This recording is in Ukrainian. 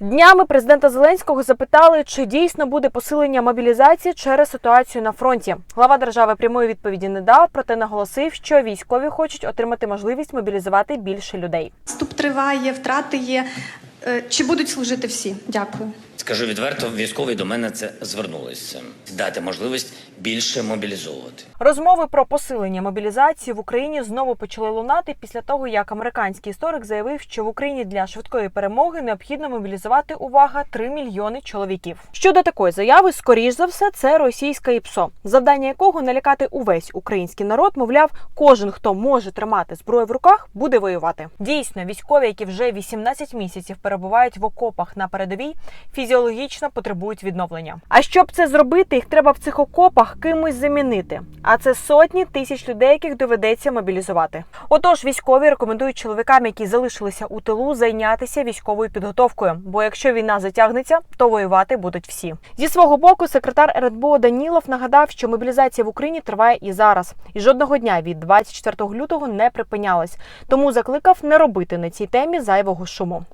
Днями президента Зеленського запитали, чи дійсно буде посилення мобілізації через ситуацію на фронті. Глава держави прямої відповіді не дав, проте наголосив, що військові хочуть отримати можливість мобілізувати більше людей. Вступ триває, втрати є. Е, Чи будуть служити всі? Дякую. Скажу відверто, військові до мене це звернулися дати можливість більше мобілізовувати. Розмови про посилення мобілізації в Україні знову почали лунати після того, як американський історик заявив, що в Україні для швидкої перемоги необхідно мобілізувати увага 3 мільйони чоловіків. Щодо такої заяви, скоріш за все, це російське ІПСО, завдання якого налякати увесь український народ. Мовляв, кожен, хто може тримати зброю в руках, буде воювати. Дійсно, військові, які вже 18 місяців перебувають в окопах на передовій, фізіологічно потребують відновлення. А щоб це зробити, їх треба в цих окопах кимось замінити. А це сотні тисяч людей, яких доведеться мобілізувати. Отож, військові рекомендують чоловікам, які залишилися у тилу, зайнятися військовою підготовкою. Бо якщо війна затягнеться, то воювати будуть всі. Зі свого боку, секретар РНБО Данілов нагадав, що мобілізація в Україні триває і зараз, і жодного дня від 24 лютого не припинялась. Тому закликав не робити на цій темі зайвого шуму.